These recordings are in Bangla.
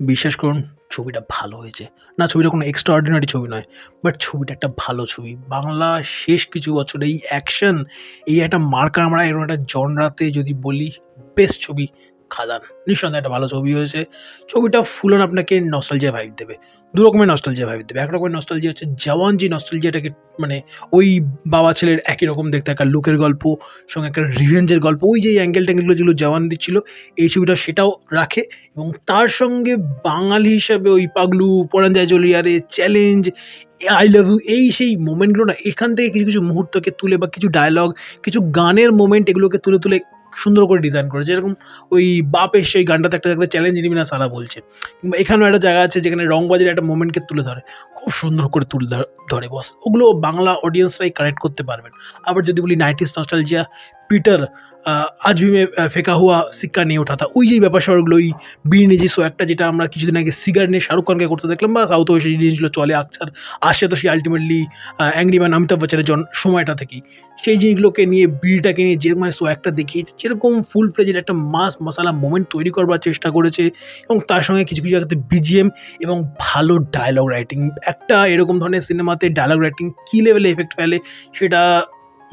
বিশ্বাস করুন, ছবিটা ভালো হয়েছে। না, ছবিটা কোনো এক্সট্রা অর্ডিনারি ছবি নয় বাট ছবিটা একটা ভালো ছবি। বাংলা শেষ কিছু বছরে এই অ্যাকশন এই একটা মার্কা আমরা এরকম একটা জনরাতে যদি বলি বেস্ট ছবি। খাদান নিঃসন্দেহে একটা ভালো ছবি হয়েছে। ছবিটা ফুল অন আপনাকে নস্টালজিয়া ভাইব দেবে। দু রকমের নস্টালজিয়া ভাইব দেবে। এক রকমের নস্টালজিয়া হচ্ছে জওয়ান যে নস্টালজিয়াটাকে মানে ওই বাবা ছেলের একই রকম দেখতে। একটা লুকের গল্প, সঙ্গে একটা রিভেঞ্জের গল্প। ওই যে অ্যাঙ্গেল ট্যাঙ্গেলগুলো যেগুলো জওয়ান দিচ্ছিল, এই ছবিটা সেটাও রাখে। এবং তার সঙ্গে বাঙালি হিসাবে ওই Pagalu Paran Jai Jolia re challenge I love you এই সেই মোমেন্টগুলো না, এখান থেকে কিছু কিছু মুহূর্তকে তুলে বা কিছু ডায়লগ কিছু গানের মোমেন্ট এগুলোকে তুলে তুলে সুন্দর করে ডিজাইন করেছে। যেরকম ওই বাপ এসে ওই গানটাতে একটা একটা চ্যালেঞ্জ নিবি না সালা বলছে। কিংবা এখানেও একটা জায়গা আছে যেখানে রংবাজের একটা মোমেন্টকে তুলে ধরে। খুব সুন্দর করে তুলে ধর- বস ওগুলো বাংলা অডিয়েন্সরাই কানেক্ট করতে পারবেন। আবার যদি বলি নাইনটিস নস্টালজিয়া পিটার আজ ভি মে আহ, ফেকা হুয়া সিক্কা নিয়ে ওঠা। তা ওই যে ব্যাপার স্যাপারগুলো ওই বীর নিজস্ব একটা যেটা আমরা কিছুদিন আগে সিগার নিয়ে শাহরুখ খানকে করতে দেখলাম বা সাউথ ওয়েস্ট জিনিসগুলো চলে আকছার আসে তো সেই আলটিমেটলি অ্যাংরি ম্যান অমিতাভ বচ্চনের জন সময়টা থেকেই। সেই জিনিসগুলোকে নিয়ে বিড়িটাকে নিয়ে যেরকম সো একটা দেখিয়েছে যেরকম ফুল ফ্লেজের একটা মাস মশালা মোমেন্ট তৈরি করবার চেষ্টা করেছে এবং তার সঙ্গে কিছু কিছু জায়গাতে বিজিএম এবং ভালো ডায়লগ রাইটিং একটা এরকম ধরনের সিনেমাতে ডায়লগ রাইটিং কী লেভেলে এফেক্ট ফেলে সেটা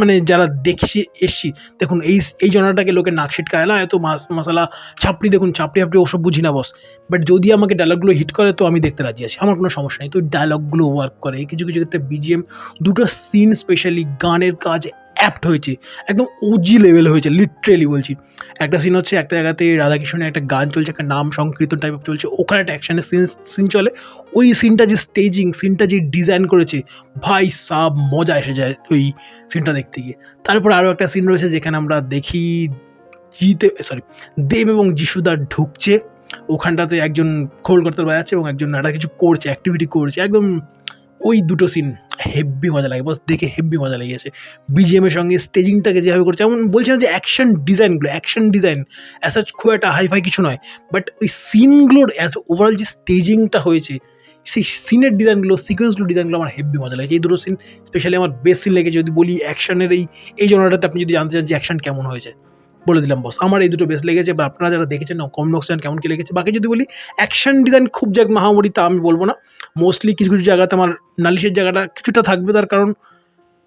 মানে যারা দেখছি, এসছি, দেখুন এই এই জনাটাকে লোকে নাক ছিটকায় না, এত মাস, মশালা, ছাপড়ি, দেখুন ছাপড়ি আপনি ওসব বুঝি না বস বাট যদি আমাকে ডায়লগুলো হিট করে, তো আমি দেখতে রাজি আছি। আমার কোনো সমস্যা নেই। তো ডায়লগুলো ওয়ার্ক করে। কিছু কিছু ক্ষেত্রে বিজিএম দুটো সিন স্পেশালি গানের কাজ অ্যাপ্ট হয়েছে, একদম ওজি লেভেল হয়েছে লিটারেলি বলছি। একটা সিন হচ্ছে একটা জায়গাতে রাধাকৃষ্ণের একটা গান চলছে, একটা নাম সংকীর্তন টাইপ চলছে, ওখানে একটা অ্যাকশনের সিন সিন চলে। ওই সিনটা যে স্টেজিং সিনটা যে ডিজাইন করেছে, ভাই সাব মজা এসে যায় ওই সিনটা দেখতে গিয়ে। তারপর আরও একটা সিন রয়েছে যেখানে আমরা দেখি জিতে সরি দেব এবং যিশুদা ঢুকছে। ওখানটাতে একজন খোল করতে বাজাচ্ছে এবং একজন একটা কিছু করছে অ্যাক্টিভিটি করছে, একদম ওই দুটো সিন হেভি মজা লাগে, বস দেখে হেভি মজা লেগেছে। বিজিএমের সঙ্গে স্টেজিংটাকে যেভাবে করছে এমন বলছি না যে অ্যাকশন ডিজাইনগুলো অ্যাকশন ডিজাইন অ্যাজ খুব একটা হাইফাই কিছু নয় বাট ওই সিনগুলোর অ্যাজ ওভারঅল যে স্টেজিংটা হয়েছে, সেই সিনের ডিজাইনগুলো সিকোয়েন্সগুলো ডিজাইনগুলো আমার হেভি মজা লাগে এই দুটো সিন স্পেশালি আমার বেশ সিন লেগেছে, যদি বলি অ্যাকশনের এই এই জনরাটাতে আপনি যদি জানতে চান যে অ্যাকশন কেমন হয়েছে। বলে দিলাম বস আমার এই দুটো বেশ লেগেছে, বা আপনারা যারা দেখেছেন, না কম বক্স কেমন কি লেগেছে। বাকি যদি বলি অ্যাকশন ডিজাইন খুব যাক মাহামরি তা আমি বলব না। মোস্টলি কিছু কিছু জায়গাতে আমার নালিশের জায়গাটা কিছুটা থাকবে, তার কারণ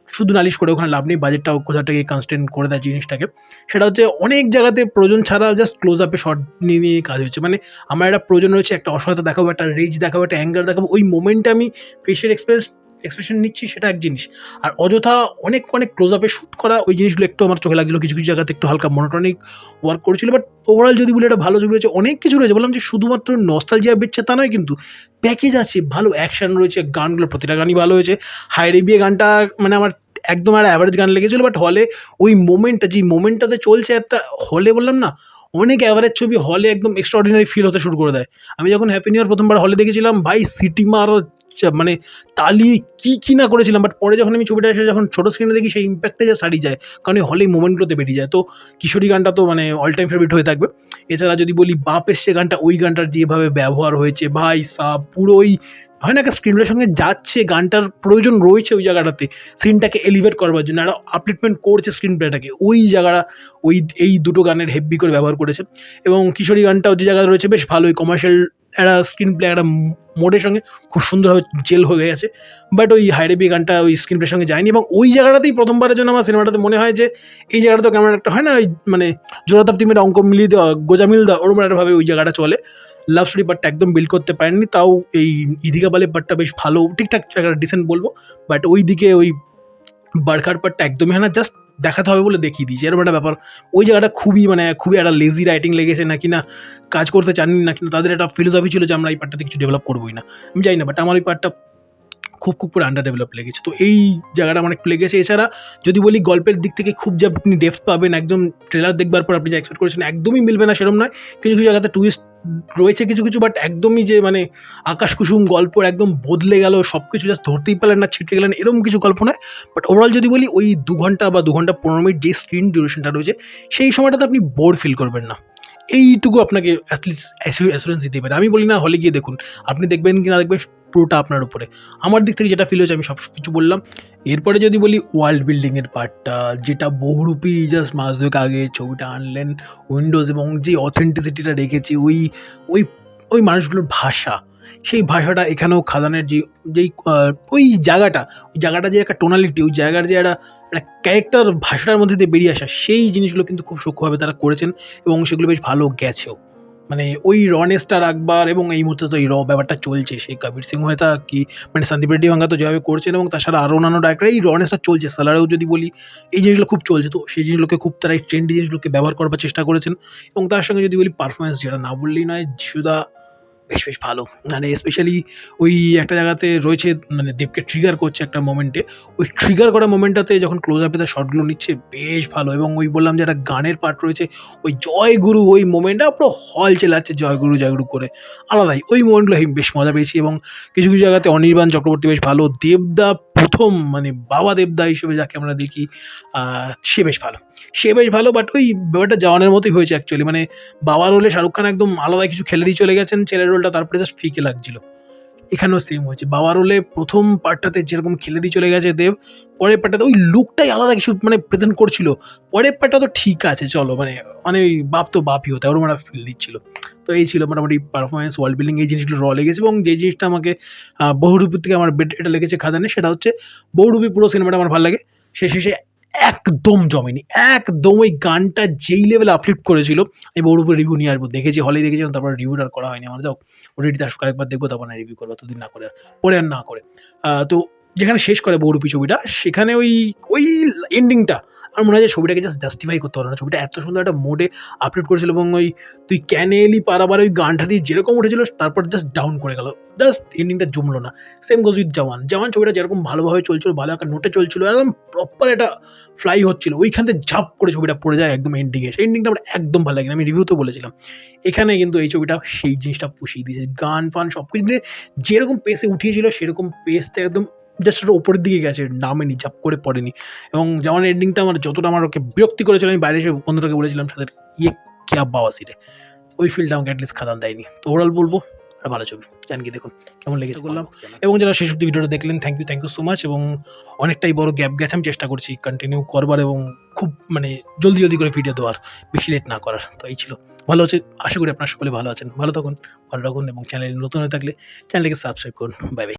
শুধু নালিশ করে ওখানে লাভ নেই বাজেটটাও কোথা থেকে কনস্ট্যান্ট করে দেয় জিনিসটাকে। সেটা হচ্ছে অনেক জায়গাতে প্রয়োজন ছাড়া জাস্ট ক্লোজ আপে শর্ট নিয়ে নিয়ে কাজ হচ্ছে মানে আমার একটা প্রয়োজন রয়েছে, একটা অসহায়তা দেখাবো, একটা রেজ দেখাবো, একটা অ্যাঙ্গার দেখাবো। ওই মোমেন্টে আমি ফেসিয়াল এক্সপ্রেস এক্সপ্রেশন নিচ্ছি সেটা এক জিনিস। আর অযথা অনেক অনেক ক্লোজ আপে শ্যুট করা ওই জিনিসগুলো একটু আমার চোখে লাগছিল, কিছু কিছু জায়গাতে একটু হালকা মনোটনিক ওয়ার্ক করেছিল বাট ওভারঅল যদি বলি এটা ভালো ছবি হয়েছে, অনেক কিছু রয়েছে, বললাম যে শুধুমাত্র নস্তাল নস্টালজিয়া বেচছে তা নয়, কিন্তু প্যাকেজ আছে, ভালো অ্যাকশন রয়েছে, গানগুলো, প্রতিটা গানই ভালো হয়েছে। হাইরে বিয়ে গানটা মানে আমার একদম আর অ্যাভারেজ গান লেগেছিলো বাট হলে ওই মোমেন্টটা যেই মোমেন্টটাতে চলছে একটা হলে বললাম না, অনেক অ্যাভারেজ ছবি হলে একদম এক্সট্রাঅর্ডিনারি ফিল হতে শুরু করে দেয়। আমি যখন হ্যাপি নিউ ইয়ার প্রথমবার হলে দেখেছিলাম, ভাই, সিটি মার মানে তালি কী কী না করেছিলাম বাট পরে যখন আমি ছবিটা এসে যখন ছোটো স্ক্রিনে দেখি, সেই ইম্প্যাক্টে যা সারি যায়, কারণ এই হলে মোমেন্টগুলোতে বেরিয়ে যায়। তো কিশোরী গানটা তো মানে অল টাইম ফেভারিট হয়ে থাকবে। এছাড়া যদি বলি বাপের সে গানটা, ওই গানটার যেভাবে ব্যবহার হয়েছে, ভাই সাব পুরোই ওই হয় না একটা স্ক্রিনগুলোর সঙ্গে যাচ্ছে, গানটার প্রয়োজন রয়েছে ওই জায়গাটাতে সিনটাকে এলিভেট করবার জন্য একটা আপলিটমেন্ট করছে স্ক্রিন প্লেটাকে ওই জায়গাটা, ওই, এই দুটো গানের হেভি করে ব্যবহার করেছে। এবং কিশোরী গানটাও যে জায়গায় রয়েছে, বেশ ভালোই। কমার্শিয়াল একটা স্ক্রিন প্লে একটা মোডের সঙ্গে খুব সুন্দরভাবে জেল হয়ে গেছে। বাট ওই হাইরেবি গানটা ওই স্ক্রিন প্লের সঙ্গে যায়নি এবং ওই জায়গাটাতেই প্রথমবারের জন্য আমার সিনেমাটাতে মনে হয় যে, এই জায়গাটা তো কেমন একটা হয় না, ওই মানে জোড়াতাপ টিমের অঙ্ক মিলিয়ে দেওয়া গোজামিল দেওয়া ওরকম একটাভাবে ওই জায়গাটা চলে। লাভ স্টোরি পার্টটা একদম বিল্ড করতে পারেননি, তাও এই ইদিকা বালে পার্টটা বেশ ভালো। ঠিকঠাক জায়গাটা ডিসেন্ট বলব বাট ওই দিকে ওই বারখার পার্টটা একদমই হয় না জাস্ট দেখাতে হবে বলে দেখিয়ে দিয়েছে। এরকম একটা ব্যাপার। ওই জায়গাটা খুবই মানে খুবই একটা লেজি রাইটিং লেগেছে, নাকি না কাজ করতে চাননি না কিন্তু তাদের একটা ফিলোসফি ছিল যে আমরা এই পার্টটাতে কিছু ডেভেলপ করবোই না। আমি জানি না বাট আমার ওই পার্টটা খুব খুব করে আন্ডার ডেভেলপ লেগেছে। তো এই জায়গাটা একটু লেগেছে। এছাড়া যদি বলি গল্পের দিক থেকে খুব যে আপনি ডেপথ পাবেন, একদম ট্রেলার দেখবার পর আপনি যা এক্সপেক্ট করেছেন, একদমই মিলবে না সেরকম নয়। কিছু কিছু জায়গাতে টুইস্ট রয়েছে কিছু কিছু বাট একদমই যে মানে আকাশ কুসুম গল্প একদম বদলে গেল সব কিছু জাস্ট ধরতেই পারলেন না, ছিটকে গেলেন এরকম কিছু গল্প নয়। বাট ওভারঅল যদি বলি, ওই দু ঘণ্টা বা দু ঘণ্টা পনেরো মিনিট যে স্ক্রিন ডিউরেশনটা রয়েছে, সেই সময়টাতে আপনি বোর ফিল করবেন না। এইটুকু আপনাকে অ্যাটলিস্ট অ্যাসুরেন্স দিতে পারে। আমি বলি না হলে গিয়ে দেখুন। আপনি দেখবেন কি না দেখবেন, পুরোটা আপনার উপরে। আমার দিক থেকে যেটা ফিল হয়েছে, আমি সব কিছু বললাম। এরপরে যদি বলি ওয়ার্ল্ড বিল্ডিংয়ের পার্টটা যেটা বহুরূপী জাস্ট মাস দুয়েক আগে ছবিটা আনলেন উইন্ডোজ এবং যে অথেন্টিসিটিটা রেখেছি, ওই ওই ওই মানুষগুলোর ভাষা। সেই ভাষাটা এখানেও খাদানের যে, যেই ওই জায়গাটা ওই জায়গাটা যে একটা টোনালিটি ওই জায়গার যে একটা একটা ক্যারেক্টার ভাষাটার মধ্যে দিয়ে বেরিয়ে আসা, সেই জিনিসগুলো কিন্তু খুব সূক্ষ্মভাবে তারা করেছেন এবং সেগুলো বেশ ভালো গেছেও। মানে ওই রনেস্টার রাখবার এবং এই মুহূর্তে তো এই র ব্যাপারটা চলছে, সেই কবির সিং হয়তা কি মানে সন্দীপ রেড্ডি ভাঙ্গা তো যেভাবে করছেন এবং তাছাড়া আরও অন্যান্য ডাইরেক্টর এই রনেসটা চলছে সালারেও যদি বলি, এই জিনিসগুলো খুব চলছে, তো সেই জিনিসগুলোকে খুব তারা এই ট্রেন্ডি জিনিসগুলোকে ব্যবহার করবার চেষ্টা করেছেন এবং তার সঙ্গে যদি বলি পারফরমেন্স যেটা না বললেই নয় যিশুদা বেশ বেশ ভালো। মানে স্পেশালি ওই একটা জায়গাতে রয়েছে মানে দেবকে ট্রিগার করছে একটা মোমেন্টে ওই ট্রিগার করা মোমেন্টটাতে যখন ক্লোজ আপে তার শটগুলো নিচ্ছে, বেশ ভালো। এবং ওই বললাম যে একটা গানের পার্ট রয়েছে, ওই জয় গুরু ওই মোমেন্টটা পুরো হল চেলাচ্ছে জয় গুরু জয় গুরু করে। আলাদাই। ওই মোমেন্টগুলো বেশ মজা পেয়েছি এবং কিছু কিছু জায়গাতে অনির্বাণ চক্রবর্তী বেশ ভালো। দেবদা প্রথম মানে বাবা দেবদা হিসেবে যাকে আমরা দেখি সে বেশ ভালো। সে বেশ ভালো বাট ওই ব্যাপারটা জওয়ানের মতোই হয়েছে অ্যাকচুয়ালি মানে বাবা রোলে শাহরুখ খান একদম আলাদা কিছু খেলে দিয়ে চলে গেছেন, ছেলের রোলটা তারপরে জাস্ট ফিকে লাগছিল। এখানেও সেম হয়েছে। বাবার রোলে প্রথম পার্টটাতে যেরকম খেলে দিয়ে চলে গেছে দেব পরের পার্টটাতে ওই লুকটাই আলাদা কিছু মানে প্রেজেন্ট করছিল। পরের পার্টটা তো ঠিক আছে চলো মানে মানে ওই বাপ তো বাপই হতে ওরকম একটা ফিল দিচ্ছিল। তো এই ছিল মোটামুটি পারফরমেন্স ওয়ার্ল্ড বিল্ডিং এই জিনিসগুলো র লেগেছে এবং যে জিনিসটা আমাকে আহ, বহুরূপীর থেকে আমার বেড এটা লেগেছে খাদানে সেটা হচ্ছে বহুরূপী পুরো সিনেমাটা আমার ভালো লাগে। সে শেষে একদম জমেনি। একদম ওই গানটা যেই লেভেলে আপলিফ্ট করেছিল আমি উপরে রিভিউ নিয়ে আসব। দেখেছি হলে দেখেছিলাম, তারপর রিভিউ আর করা হয়নি আমার যাও ওটিটিতে আসুক, আরেকবার দেখব, তারপর না রিভিউ করব ততদিন না করে। আর পরে আর না করে। তো যেখানে শেষ করে বহুরূপী ছবিটা, সেখানে ওই ওই এন্ডিংটা আমার মনে হয় যে ছবিটাকে জাস্ট জাস্টিফাই করতে পারো না। ছবিটা এত সুন্দর একটা মোডে আপলোড করেছিল এবং ওই, তুই ক্যানে এলি পারাবার ওই গানটা দিয়ে যেরকম উঠেছিল, তারপর জাস্ট ডাউন করে গেল। জাস্ট এন্ডিংটা জমলো না। সেম গোজ উইথ জওয়ান জওয়ান ছবিটা যেরকম ভালোভাবে চলছিল, ভালো একটা নোটে চলছিল, একদম প্রপার একটা ফ্লাই হচ্ছিল, ওইখান থেকে ঝাপ করে ছবিটা পড়ে যায় একদম এন্ডিংয়ে সেই এন্ডিংটা আমার একদম ভালো লাগে না আমি রিভিউতে বলেছিলাম। এখানে কিন্তু এই ছবিটা সেই জিনিসটা পুষিয়ে দিয়েছে। গান, ফান সব কিছু দিয়ে যেরকম পেসে উঠিয়েছিল, সেরকম পেসতে একদম জাস্ট ওটা ওপরের দিকে গেছে নামেনি ঝাপ করে পড়েনি। এবং যেমন এন্ডিংটা আমার যতটা আমার ওকে বিরক্তি করেছিল আমি বাইরে এসে বন্ধুটাকে বলেছিলাম তাদের ইয়ে ক্যা বাওয়াসি রে? ওই ফিল্ডটা আমাকে অ্যাটলিস্ট খাদান দেয়নি। তো ওভারঅল বলব আর ভালো ছবি। জান কি দেখুন কেমন লেগেছে বললাম। এবং যারা শেষ অব্দি ভিডিওটা দেখলেন thank you thank you so much এবং অনেকটাই বড় গ্যাপ গেছে আমি চেষ্টা করছি কন্টিনিউ করবার এবং খুব মানে জলদি জলদি করে ভিডিও দেওয়ার বেশি লেট না করার। তো এই ছিল। ভালো আছে আশা করি আপনার সকলে ভালো আছেন। ভালো থাকুন ভালো রাখুন এবং চ্যানেল নতুন হয়ে থাকলে চ্যানেলটিকে সাবস্ক্রাইব করুন। Bye bye